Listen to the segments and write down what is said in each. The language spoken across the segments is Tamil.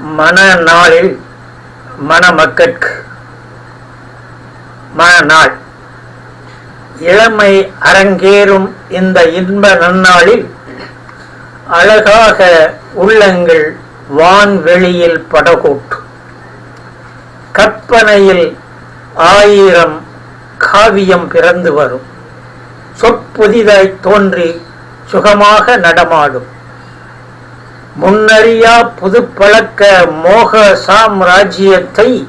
மணநாளில் மணமக்கட்கு மணநாள் இளமை அரங்கேறும் இந்த இன்ப நன்னாளில் அழகாக உள்ளங்கள் வான்வெளியில் படகோட்டு. கற்பனையில் ஆயிரம் காவியம் பிறந்து வரும். சொற்புதிதாய் தோன்றி சுகமாக நடமாடும். முன்னறியா புதுப்பழக்க மோக சாம்ராஜ்யத்தை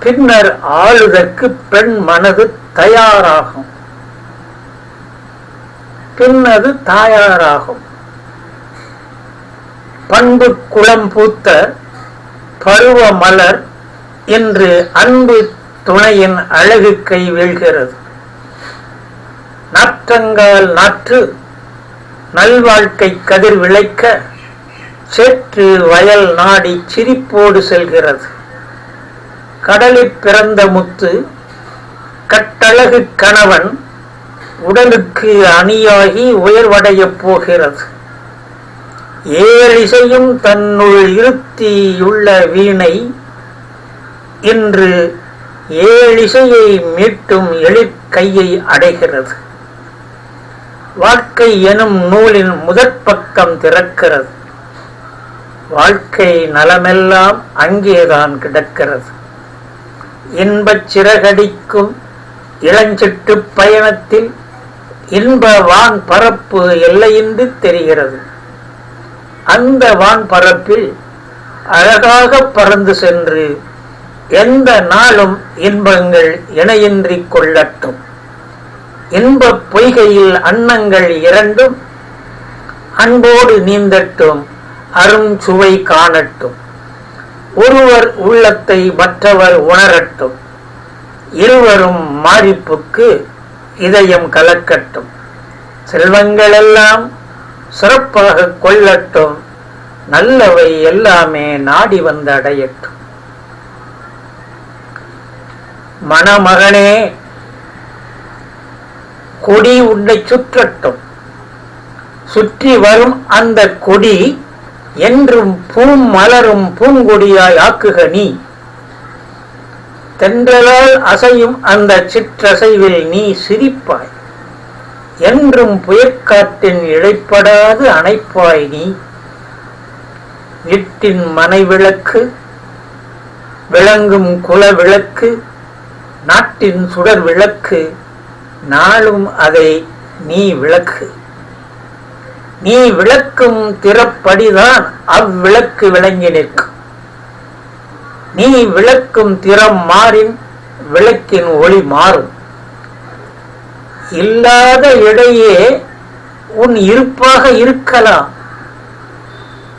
பின்னர் ஆளுதற்கு பெண் மனது தயாராகும். பின்னது தயாராகும். பண்பு குளம் பூத்த பருவ மலர் என்று அன்பு துணையின் அழகு கை வீழ்கிறது. நாற்றங்கால் நாற்று நல்வாழ்க்கை கதிர் விளைக்க சேற்று வயல் நாடி சிரிப்போடு செல்கிறது. கடலில் பிறந்த முத்து கட்டழகு கணவன் உடலுக்கு அணியாகி உயர்வடையப் போகிறது. ஏழிசையும் தன்னுள் இருத்தியுள்ள வீணை இன்று ஏழிசையை மீட்டும் எழிற்கையை அடைகிறது. வாழ்க்கை எனும் நூலின் முதற் பக்கம் திறக்கிறது. வாழ்க்கை நலமெல்லாம் அங்கேதான் கிடக்கிறது. இன்பச் சிறகடிக்கும் இளஞ்சிட்டு பயணத்தில் இன்ப வான் பரப்பு எல்லையின்றி தெரிகிறது. அந்த வான் பரப்பில் அழகாக பறந்து சென்று எந்த நாளும் இன்பங்கள் இணையின்றி கொள்ளட்டும். இன்பப் பொய்கையில் அன்னங்கள் இரண்டும் அன்போடு நீந்தட்டும். அரும் சுவை காணட்டும். ஒருவர் உள்ளத்தை மற்றவர் உணரட்டும். இருவரும் மாறிப்புக்கு இதயம் கலக்கட்டும். செல்வங்களெல்லாம் சிறப்பாக கொள்ளட்டும். நல்லவை எல்லாமே நாடி வந்து அடையட்டும் மணமகனே கொடி உன்னை சுற்றட்டும். சுற்றி வரும் அந்த கொடி என்றும் பூம் மலரும் பூங்கொடியாய் ஆக்குக நீ. தென்றலால் அசையும் அந்த சிற்றசைவில் நீ சிரிப்பாய். என்றும் புயற்காற்றின் இழைப்படாது அணைப்பாய் நீ. நிட்டின் மனைவிளக்கு விளங்கும் குல விளக்கு நாட்டின் சுடர் விளக்கு நாளும் அதை நீ விளக்கு. நீ விளக்கும் திறப்படிதான் அவ்விளக்கு விளங்கி நிற்கும் நீ விளக்கும் திறம் மாறின் விளக்கின் ஒளி மாறும். இல்லாத இடையே உன் இருப்பாக இருக்கலாம்.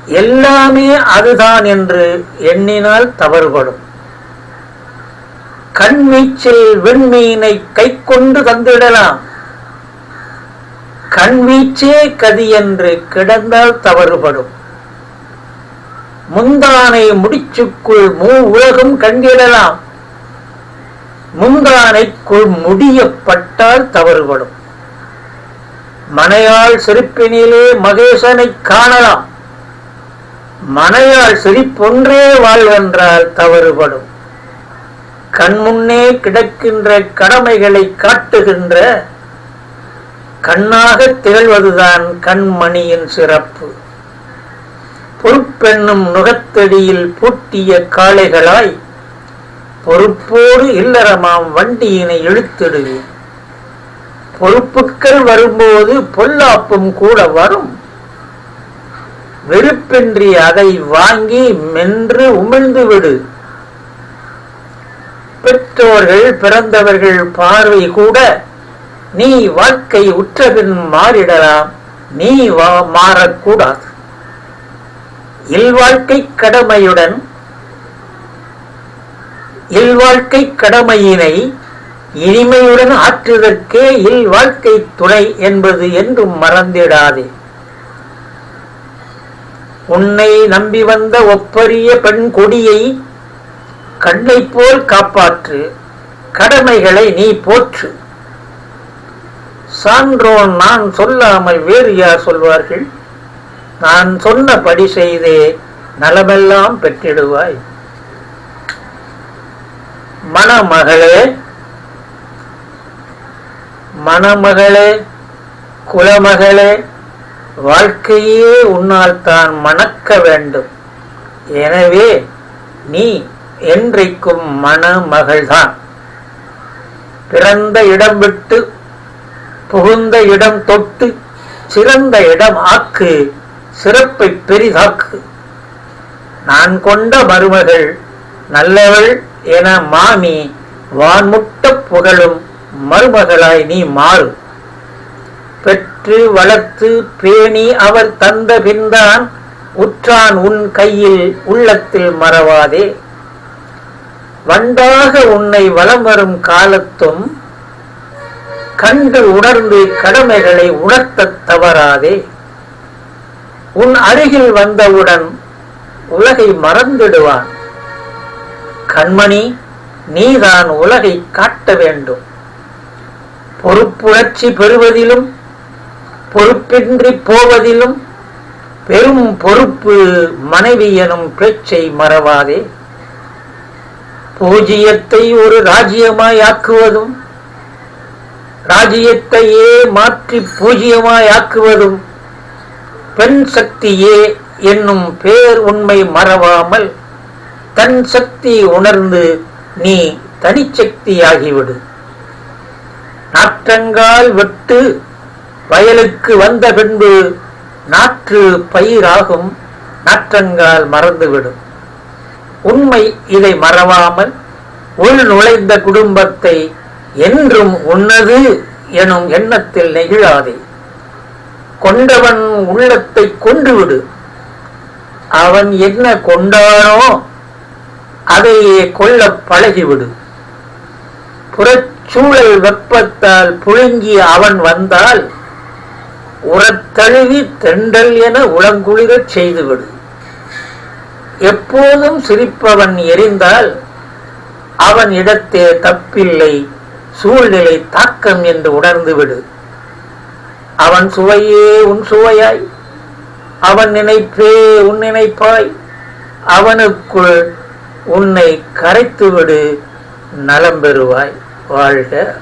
எல்லாமே அதுதான் என்று எண்ணினால் தவறுபடும். கண்மீச்சில் விண்மீனை கை கொண்டு தந்திடலாம். கண்வீச்சே கதி என்று கிடந்தால் தவறுபடும். முந்தானை முடிச்சுக்குள் மூ உலகம் கண்டிடலாம். முந்தானைக்குள் முடியப்பட்டால் தவறுபடும். மனையால் செருப்பினிலே மகேசனை காணலாம். மனையால் செழிப்பொன்றே வாழ்வென்றால் தவறுபடும். கண்முன்னே கிடக்கின்ற கடமைகளை காட்டுகின்ற கண்ணாக திகழ்வதுதான் கண்மணியின் சிறப்பு. பொறுப்பென்னும் நுகத்தடியில் பூட்டிய காளைகளாய் பொறுப்போடு இல்லறமாம் வண்டியினை இழுத்திடுவேன். பொறுப்புக்கள் வரும்போது பொல்லாப்பும் கூட வரும். வெறுப்பின்றி அதை வாங்கி மென்று உமிழ்ந்து விடு பெற்றோர்கள் பிறந்தவர்கள் பார்வை கூட நீ வாழ்க்கை உற்றபின் மாறிடலாம் நீ வா மாறக்கூடாது. இல்வாழ்க்கை கடமையுடன் இல்வாழ்க்கை கடமையினை இனிமையுடன் ஆற்றுவதற்கே இல்வாழ்க்கை துணை என்பது என்றும் மறந்திடாதே. உன்னை நம்பி வந்த ஒப்பரிய பெண் கொடியை கண்ணை போல் காப்பாற்று. கடமைகளை நீ போற்று. சான்றோன் நான் சொல்லாமல் வேறு யார் சொல்வார்கள்? நான் சொன்னபடி செய்தே நலமெல்லாம் பெற்றிடுவாய். மணமகளே மணமகளே குலமகளே வாழ்க்கையே உன்னால் தான் மணக்க வேண்டும். எனவே நீ என்றைக்கும் மணமகள்தான். பிறந்த இடம் விட்டு புகுந்த இடம் தொட்டு சிறந்த இடம் ஆக்கு சிறப்பை பெரிதாக்கு. நான் கொண்ட மருமகள் நல்லவள் என மாமி வான்முட்ட புகழும் மருமகளாய் நீ மாறு. பெற்று வளர்த்து பேணி அவர் தந்த பின்தான் உற்றான் உன் கையில் உள்ளத்தில் மறவாதே. வண்டாக உன்னை வலம் வரும் காலத்தும் கண்கள் உணர்ந்து கடமைகளை உணர்த்தத் தவறாதே. உன் அருகில் வந்தவுடன் உலகை மறந்திடுவான். கண்மணி நீதான் உலகை காட்ட வேண்டும். பொறுப்புணர்ச்சி பெறுவதிலும் பொறுப்பின்றி போவதிலும் பெரும் பொறுப்பு மனைவி எனும் பேச்சை மறவாதே. பூஜ்யத்தை ஒரு ராஜ்யமாய் ஆக்குவதும் ராஜ்யத்தையே மாற்றி பூஜ்யமாய் ஆக்குவதும் பெண் சக்தியே என்னும் பேர் உண்மை மறவாமல் தன் சக்தி உணர்ந்து நீ தனிச்சக்தியாகிவிடு நாற்றங்கால் வெட்டு வயலுக்கு வந்த பின்பு நாற்று பயிராகும் நாற்றங்கால் மறந்துவிடும். உண்மை இதை மறவாமல் உள் நுழைந்த குடும்பத்தை என்றும் உன்னது எனும் எண்ணத்தில் நெகிழாதே. கொண்டவன் உள்ளத்தை கொன்றுவிடு. அவன் என்ன கொண்டானோ அதையே கொல்ல பழகிவிடு. புறச்சூழல் வெப்பத்தால் புழுங்கி அவன் வந்தால் உரத்தழுவி தெண்டல் என உளங்குளிரச் செய்துவிடு. எப்போதும் சிரிப்பவன் எரிந்தால் அவன் இடத்தே தப்பில்லை. சூழ்நிலை தாக்கம் என்று உணர்ந்து விடு. அவன் சுவையே உன் சுவையாய். அவன் நினைப்பே உன் நினைப்பாய். அவனுக்குள் உன்னை கரைத்துவிடு நலம் பெறுவாய். வாழ்க